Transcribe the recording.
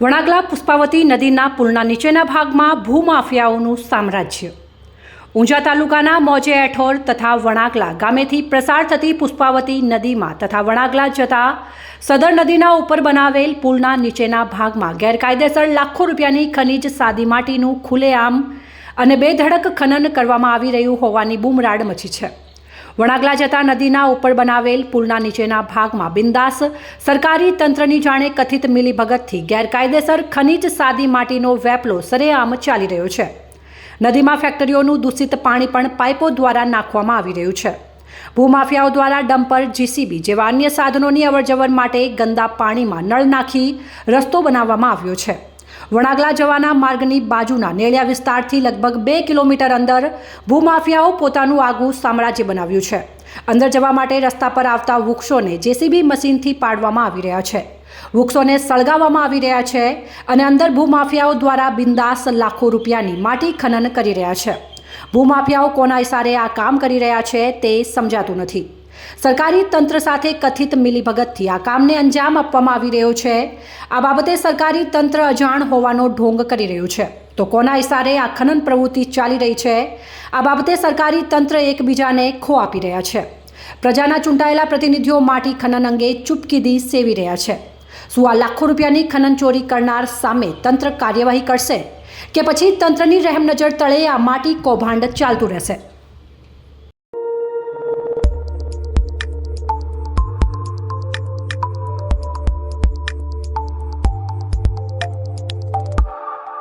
વણાગલા પુષ્પાવતી નદીના પુલના નીચેના ભાગમાં ભૂમાફિયાઓનું સામ્રાજ્ય. ઊંઝા તાલુકાના મોજે એઠોલ તથા વણાગલા ગામેથી પ્રસાર થતી પુષ્પાવતી નદીમાં તથા વણાગલા જતા સદર નદીના ઉપર બનાવેલ પુલના નીચેના ભાગમાં ગેરકાયદેસર લાખો રૂપિયાની ખનીજ સાદી માટીનું ખુલ્લેઆમ અને બેધડક ખનન કરવામાં આવી રહ્યું હોવાની બૂમરાડ મચી છે. વણાગલા જતા નદીના ઉપર બનાવેલ પુલના નીચેના ભાગમાં બિંદાસ. સરકારી તંત્રની જાણે કથિત મિલીભગતથી ગેરકાયદેસર ખનીજ સાદી માટીનો વેપલો સરેઆમ ચાલી રહ્યો છે. નદીમાં ફેક્ટરીઓનું દૂષિત પાણી પણ પાઇપો દ્વારા નાખવામાં આવી રહ્યું છે. ભૂમાફિયાઓ દ્વારા ડમ્પર, જીસીબી જેવા અન્ય સાધનોની અવરજવર માટે ગંદા પાણીમાં નળ નાખી રસ્તો બનાવવામાં આવ્યો છે. વણાગલા જવાના માર્ગની બાજુના નેળિયા વિસ્તારથી લગભગ બે કિલોમીટર અંદર ભૂમાફિયાઓ પોતાનું આગવું સામ્રાજ્ય બનાવ્યું છે. અંદર જવા માટે રસ્તા પર આવતા વૃક્ષોને જેસીબી મશીનથી પાડવામાં આવી રહ્યા છે. વૃક્ષોને સળગાવવામાં આવી રહ્યા છે અને અંદર ભૂમાફિયાઓ દ્વારા બિંદાસ લાખો રૂપિયાની માટી ખનન કરી રહ્યા છે. ભૂમાફિયાઓ કોના ઇશારે આ કામ કરી રહ્યા છે તે સમજાતું નથી. સરકારી તંત્ર સાથે કથિત મિલીભગતથી આ કામને અંજામ આપવામાં આવી રહ્યો છે. આ બાબતે સરકારી તંત્ર અજાણ હોવાનો ઢોંગ કરી રહ્યું છે. તો કોના ઇશારે આ ખનન પ્રવૃત્તિ ચાલી રહી છે? આ બાબતે સરકારી તંત્ર એકબીજાને ખો આપી રહ્યા છે. પ્રજાના ચૂંટાયેલા પ્રતિનિધિઓ માટી ખનન અંગે ચૂપકીદી સેવી રહ્યા છે. શું આ લાખો રૂપિયાની ખનન ચોરી કરનાર સામે તંત્ર કાર્યવાહી કરશે? કે પછી તંત્રની રહેમ નજર તળે આ માટી કૌભાંડ ચાલતું રહેશે?